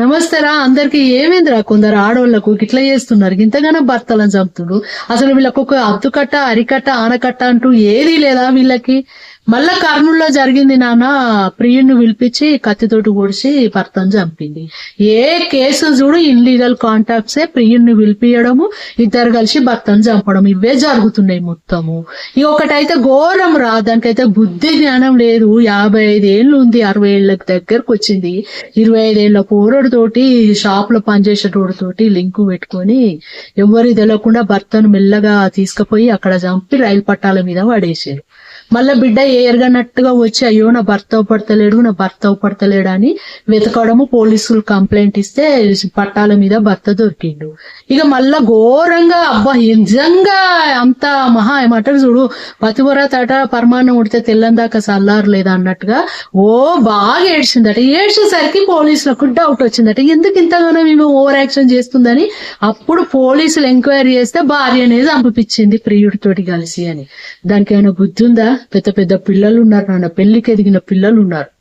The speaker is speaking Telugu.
నమస్తేరా అందరికి ఏమైందిరా కొందరు ఆడవాళ్ళకు ఇట్లా చేస్తున్నారు? ఇంతగానో భర్తలను చంపుతుడు అసలు వీళ్ళకు ఒక అత్తుకట్ట అరికట్ట ఆనకట్ట అంటూ ఏదీ లేదా వీళ్ళకి? మళ్ళా కర్నూలులో జరిగింది నాన్న ప్రియుడిని పిలిపించి కత్తితోటి పొడిచి భర్తను చంపింది. ఏ కేసు చూడు ఇన్లీగల్ కాంటాక్ట్సే ప్రియుడిని పిలిపియడము ఇద్దరు కలిసి భర్తను చంపడం ఇవే జరుగుతున్నాయి మొత్తము. ఇక ఒకటైతే ఘోరం రా దానికైతే బుద్ధి జ్ఞానం లేదు. యాభై ఐదేళ్ళు ఉంది అరవై ఏళ్ళకి దగ్గరకు వచ్చింది. ఇరవై ఐదేళ్ళ పోరడితోటి షాప్లో పనిచేసేటోడితోటి లింకు పెట్టుకొని ఎవరు తెలియకుండా భర్తను మెల్లగా తీసుకుపోయి అక్కడ చంపి రైలు పట్టాల మీద పడేసారు మళ్ళా బిడ్డ ఎరగనట్టుగా వచ్చి అయ్యో నా భర్త పడతలేడు నా భర్త పడతలేడు అని వెతకడము పోలీసులు కంప్లైంట్ ఇస్తే పట్టాల మీద భర్త దొరికిండు. ఇక మళ్ళా ఘోరంగా అబ్బా నిజంగా అంత మహా ఏమంటారు చూడు పతివర తట పరమాన్నం ఉడితే తెల్లని దాకా సల్లారు లేదా అన్నట్టుగా ఓ బాగా ఏడ్చిందట. ఏడ్చేసరికి పోలీసులకు డౌట్ వచ్చిందట. ఎందుకు ఇంతగానో మేము ఓవర్ యాక్షన్ చేస్తుందని అప్పుడు పోలీసులు ఎంక్వైరీ చేస్తే భార్య అనేది చంపిపించింది ప్రియుడితోటి కలిసి అని. దానికి ఏమైనా బుద్ధి ఉందా పెద్ద పెద్ద పిల్లలు ఉన్నారు నాన్న. పెళ్ళికి ఎదిగిన పిల్లలు ఉన్నారు.